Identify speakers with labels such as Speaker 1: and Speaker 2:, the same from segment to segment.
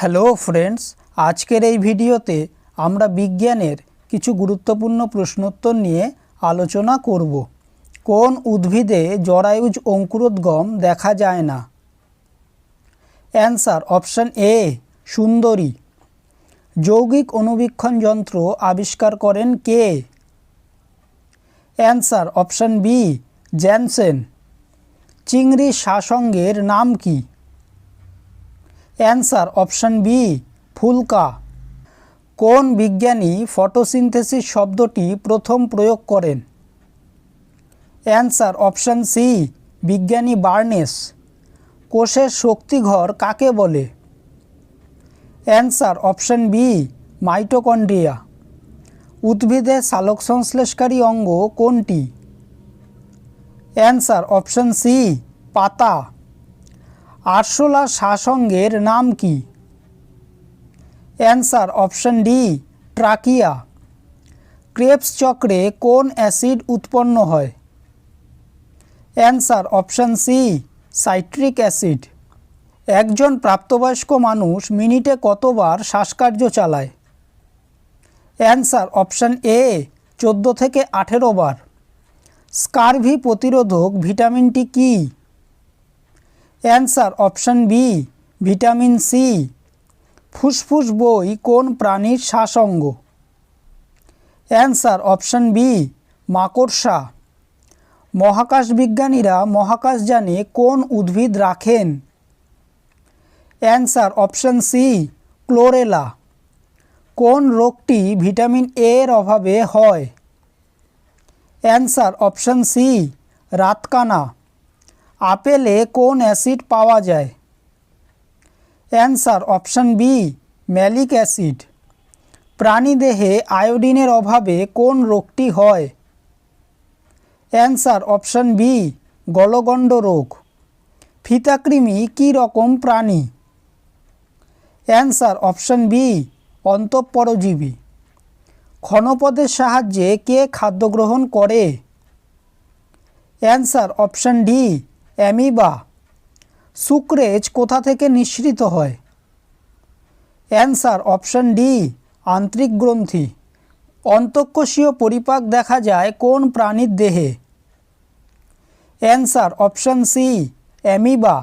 Speaker 1: Hello friends, আজকের এই ভিডিওতে আমরা বিজ্ঞানের কিছু গুরুত্বপূর্ণ প্রশ্নোত্তর নিয়ে আলোচনা করব। কোন উদ্ভিদে জরায়ুজ অঙ্কুরোদ্গম দেখা যায় না? অ্যান্সার অপশান এ, সুন্দরী। যৌগিক অণুবীক্ষণ যন্ত্র আবিষ্কার করেন কে? Answer option B, Janssen. চিংড়ি শাসঙ্গের নাম কি? অ্যান্সার অপশান বি, ফুলকা। কোন বিজ্ঞানী ফটোসিনথেসিস শব্দটি প্রথম প্রয়োগ করেন? অ্যান্সার অপশান সি, বিজ্ঞানী বার্নেস। কোষের শক্তিঘর কাকে বলে? Answer option B, mitochondria. উদ্ভিদের সালোক সংশ্লেষকারী অঙ্গ কোনটি? অ্যান্সার অপশান সি, পাতা। আরশোলা শাসঙ্গের নাম কি? Answer option D trachea. Krebs চক্রে কোন অ্যাসিড উৎপন্ন হয়? Answer option C citric acid. একজন প্রাপ্তবয়স্ক মানুষ মিনিটে কতবার শ্বাসকার্য চালায়? অ্যান্সার অপশান এ চোদ্দ থেকে আঠেরো বার। স্কারভি প্রতিরোধক ভিটামিনটি কী? Answer option B, vitamin C. ফুসফুস বই কোন প্রাণীর শ্বাসঙ্গ? অ্যান্সার অপশান বি, মাকড়সা। মহাকাশ বিজ্ঞানীরা মহাকাশযানে কোন উদ্ভিদ রাখেন? Answer option C, chlorella. কোন রোগটি ভিটামিন এ এর অভাবে হয়? অ্যান্সার অপশান সি, রাতকানা। আপেলে কোন অ্যাসিড পাওয়া যায়? Answer option B, malic acid. প্রাণীদেহে আয়োডিনের অভাবে কোন রোগটি হয়? অ্যান্সার অপশান বি, গলগণ্ড রোগ। ফিতাকৃমি কী রকম প্রাণী? অ্যান্সার অপশান বি, অন্তঃপরজীবী। ক্ষণপদের সাহায্যে কে খাদ্য গ্রহণ করে? Answer option D amoeba sucrase কোথা থেকে নিঃসৃত হয়? অ্যান্সার অপশান ডি, আন্তরিক গ্রন্থি। অন্তঃকোষীয় পরিপাক দেখা যায় কোন প্রাণীর দেহে? Answer option C, amoeba.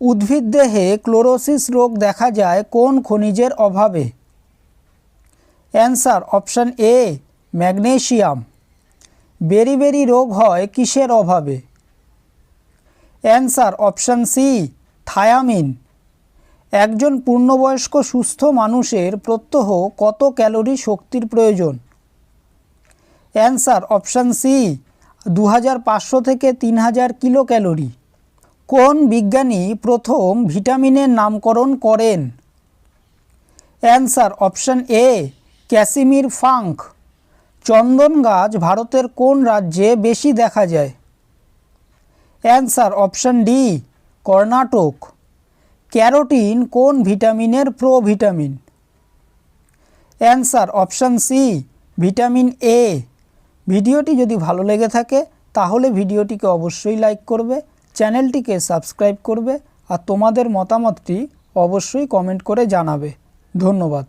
Speaker 1: উদ্ভিদ দেহে ক্লোরোসিস রোগ দেখা যায় কোন খনিজের অভাবে? Answer option A magnesium beriberi রোগ হয় কিসের অভাবে? অ্যান্সার অপশান সি থায়ামিন একজন পূর্ণবয়স্ক সুস্থ মানুষের প্রত্যহ কত ক্যালোরি শক্তির প্রয়োজন? অ্যান্সার অপশান সি দু হাজার পাঁচশো থেকে তিন হাজার কিলো ক্যালোরি কোন বিজ্ঞানী প্রথম ভিটামিনের নামকরণ করেন? Answer option A Casimir Funk. চন্দন গাছ ভারতের কোন রাজ্যে বেশি দেখা যায়? Answer option D, Karnataka. Carotene কোন ভিটামিনের provitamin answer option C, vitamin A. ভিডিওটি যদি ভালো লেগে থাকে, তাহলে ভিডিওটিকে অবশ্যই লাইক করবে, চ্যানেলটিকে সাবস্ক্রাইব করবে, আর তোমাদের মতামতটি অবশ্যই কমেন্ট করে জানাবে। ধন্যবাদ।